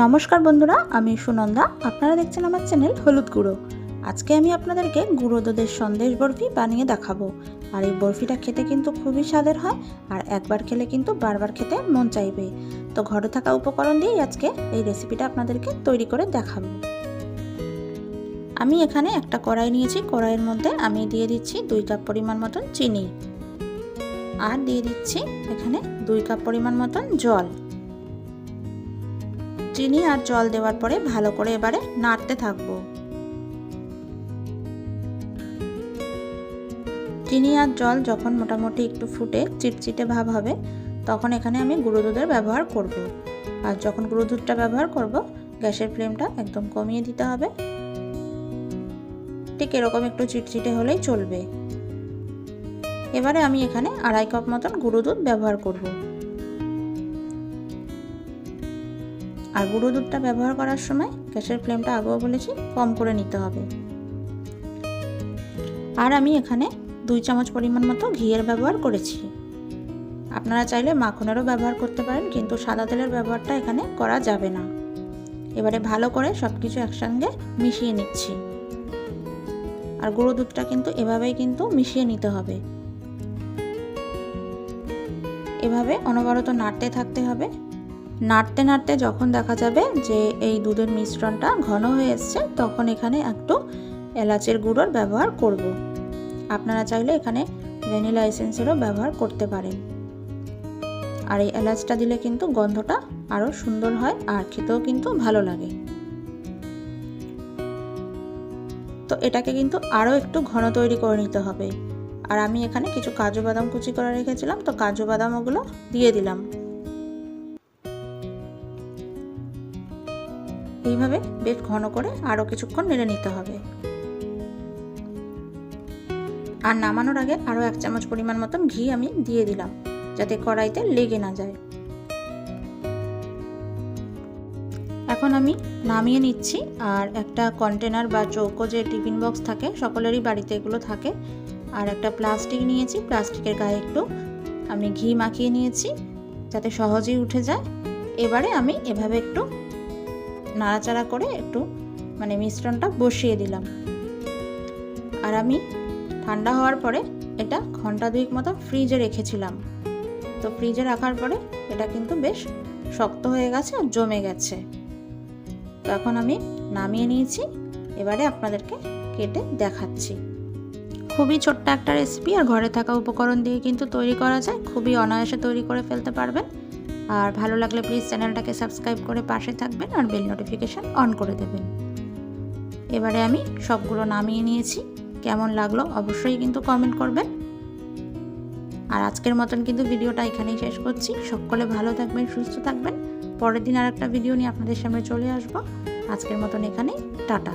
নমস্কার বন্ধুরা, আমি সুনন্দা। আপনারা দেখছেন আমার চ্যানেল হলুদ গুঁড়ো। আজকে আমি আপনাদেরকে গুঁড়ো দুধের সন্দেশ বরফি বানিয়ে দেখাবো। আর এই বরফিটা খেতে কিন্তু খুবই স্বাদের হয়, আর একবার খেলে কিন্তু বারবার খেতে মন চাইবে। তো ঘরে থাকা উপকরণ দিয়েই আজকে এই রেসিপিটা আপনাদেরকে তৈরি করে দেখাবো। আমি এখানে একটা কড়াই নিয়েছি, কড়াইয়ের মধ্যে আমি দিয়ে দিচ্ছি দুই কাপ পরিমাণ মতন চিনি। আর দিয়ে দিচ্ছি এখানে দুই কাপ পরিমাণ মতন জল। চিনি আর জল দেওয়ার পরে ভালো করে এবারে নাড়তে থাকব। চিনি আর জল যখন মোটামুটি একটু ফুটে চিটচিটে ভাব হবে, তখন এখানে আমি গুঁড়ো দুধের ব্যবহার করব। আর যখন গুঁড়ো দুধটা ব্যবহার করব, গ্যাসের ফ্লেমটা একদম কমিয়ে দিতে হবে। ঠিক এরকম একটু চিটচিটে হলেই চলবে। এবারে আমি এখানে আড়াই কাপ মতন গুঁড়ো দুধ ব্যবহার করব। আর গুঁড়ো দুধটা ব্যবহার করার সময় গ্যাসের ফ্লেমটা আগেও বলেছি, কম করে নিতে হবে। আর আমি এখানে দুই চামচ পরিমাণ মতো ঘিয়ের ব্যবহার করেছি। আপনারা চাইলে মাখনেরও ব্যবহার করতে পারেন, কিন্তু সাদা তেলের ব্যবহারটা এখানে করা যাবে না। এবারে ভালো করে সব কিছু একসঙ্গে মিশিয়ে নিচ্ছি। আর গুঁড়ো দুধটা কিন্তু এভাবেই কিন্তু মিশিয়ে নিতে হবে। এভাবে অনবরত নাড়তে থাকতে হবে। নাড়তে নাড়তে যখন দেখা যাবে যে এই দুধের মিশ্রণটা ঘন হয়ে এসছে, তখন এখানে একটু এলাচের গুঁড়োর ব্যবহার করব। আপনারা চাইলে এখানে ভ্যানিলা এসেন্সেরও ব্যবহার করতে পারেন। আর এই এলাচটা দিলে কিন্তু গন্ধটা আরও সুন্দর হয় আর খেতেও কিন্তু ভালো লাগে। তো এটাকে কিন্তু আরও একটু ঘন তৈরি করে নিতে হবে। আর আমি এখানে কিছু কাজু বাদাম কুচি করে রেখেছিলাম, তো কাজু বাদাম ওগুলো দিয়ে দিলাম। এইভাবে বেশ ঘন করে আরও কিছুক্ষণ নেড়ে নিতে হবে। আর নামানোর আগে আরও এক চামচ পরিমাণ মতন ঘি আমি দিয়ে দিলাম, যাতে কড়াইতে লেগে না যায়। এখন আমি নামিয়ে নিচ্ছি, আর একটা কন্টেনার বা চৌকো যে টিফিন বক্স থাকে, সকলেরই বাড়িতে এগুলো থাকে। আর একটা প্লাস্টিক নিয়েছি, প্লাস্টিকের গায়ে একটু আমি ঘি মাখিয়ে নিয়েছি, যাতে সহজেই উঠে যায়। এবারে আমি এভাবে একটু নাড়াচাড়া করে একটু মানে মিশ্রণটা বসিয়ে দিলাম। আর আমি ঠান্ডা হওয়ার পরে এটা ঘণ্টা দুয়েক মতো ফ্রিজে রেখেছিলাম। তো ফ্রিজে রাখার পরে এটা কিন্তু বেশ শক্ত হয়ে গেছে আর জমে গেছে। তো এখন আমি নামিয়ে নিয়েছি, এবারে আপনাদেরকে কেটে দেখাচ্ছি। খুবই ছোট্ট একটা রেসিপি আর ঘরে থাকা উপকরণ দিয়ে কিন্তু তৈরি করা যায়। খুবই অনায়াসে তৈরি করে ফেলতে পারবেন। আর ভালো লাগলে প্লিজ চ্যানেলটাকে সাবস্ক্রাইব করে পাশে থাকবেন আর বেল নোটিফিকেশান অন করে দেবেন। এবারে আমি সবগুলো নামিয়ে নিয়েছি। কেমন লাগল অবশ্যই কিন্তু কমেন্ট করবেন। আর আজকের মতন কিন্তু ভিডিওটা এখানেই শেষ করছি। সকলে ভালো থাকবেন, সুস্থ থাকবেন। পরের দিন আর একটা ভিডিও নিয়ে আপনাদের সামনে চলে আসব। আজকের মতন এখানেই, টাটা।